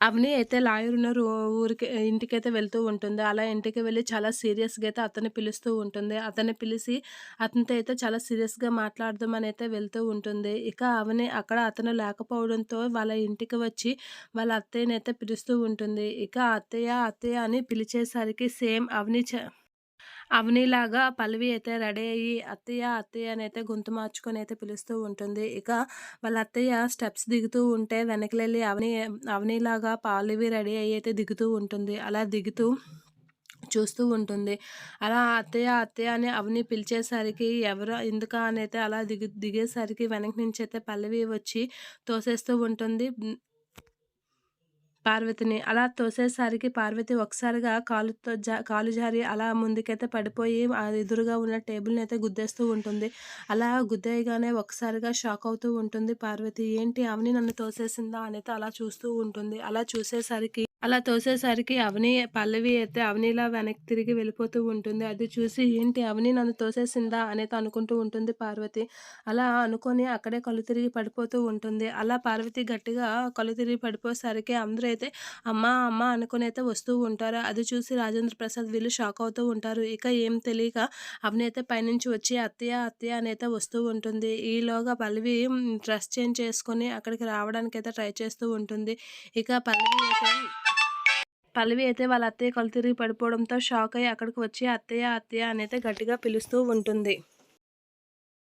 అవని అయితే లాయర్ ఉన్న ఊరికి ఇంటికైతే వెళ్తూ ఉంటుంది. అలా ఇంటికి వెళ్ళి చాలా సీరియస్‌గా అయితే అతన్ని పిలుస్తూ ఉంటుంది. అతన్ని పిలిచి అతనితో అయితే చాలా సీరియస్‌గా మాట్లాడదామని అయితే వెళ్తూ ఉంటుంది. ఇక అవని అక్కడ అతను లేకపోవడంతో వాళ్ళ ఇంటికి వచ్చి వాళ్ళ అత్తయ్యనైతే పిలుస్తూ ఉంటుంది. ఇక అత్తయ్య, అత్తయ్య అని పిలిచేసరికి సేమ్ అవని చ అవనిలాగా పల్లవి అయితే రెడీ అయ్యి అత్తయ్య, అత్తయ్య అని అయితే గొంతు మార్చుకొని అయితే పిలుస్తూ ఉంటుంది. ఇక వాళ్ళ అత్తయ్య స్టెప్స్ దిగుతూ ఉంటే వెనకలెళ్ళి అవని అవనిలాగా పల్లవి రెడీ అయ్యి అయితే దిగుతూ ఉంటుంది. అలా దిగుతూ చూస్తూ ఉంటుంది. అలా అత్తయ్య, అత్తయ్య అని అవని పిలిచేసరికి ఎవరు ఎందుక అని అయితే అలా దిగు దిగేసరికి వెనక నుంచి అయితే పల్లవి వచ్చి తోసేస్తూ ఉంటుంది. పార్వతిని. అలా తోసేసరికి పార్వతి ఒకసారిగా కాలుతో జా కాలు జారి అలా ముందుకైతే పడిపోయి ఎదురుగా ఉన్న టేబుల్ని అయితే గుద్దేస్తూ ఉంటుంది. అలా గుద్దేయగానే ఒకసారిగా షాక్ అవుతూ ఉంటుంది పార్వతి. ఏంటి అవని నన్ను తోసేసిందా అనేది అలా చూస్తూ ఉంటుంది. అలా చూసేసరికి అలా తోసేసరికి అవని పల్లవి అయితే అవనిలా వెనక్కి తిరిగి వెళ్ళిపోతూ ఉంటుంది. అది చూసి ఏంటి అవని నన్ను తోసేసిందా అనేది అనుకుంటూ ఉంటుంది పార్వతి. అలా అనుకొని అక్కడే కళ్ళు తిరిగి పడిపోతూ ఉంటుంది. అలా పార్వతి గట్టిగా కళ్ళు తిరిగి పడిపోయేసరికి అందరూ అయితే అమ్మ, అమ్మ అనుకుని అయితే వస్తూ ఉంటారు. అది చూసి రాజేంద్ర ప్రసాద్ వీళ్ళు షాక్ అవుతూ ఉంటారు. ఇక ఏం తెలియక అవని అయితే పైనుంచి వచ్చి అత్తయ్య, అత్తయ్య అని అయితే వస్తూ ఉంటుంది. ఈలోగా పల్లవి డ్రెస్ చేంజ్ చేసుకొని అక్కడికి రావడానికైతే ట్రై చేస్తూ ఉంటుంది. ఇక పల్లవి అయితే పల్లవి అయితే వాళ్ళ అత్తయ్య కళ్ళు తిరిగి పడిపోవడంతో షాక్ అయ్యి అక్కడికి వచ్చి అత్తయ్య, అత్తయ్య అనేది గట్టిగా పిలుస్తూ ఉంటుంది.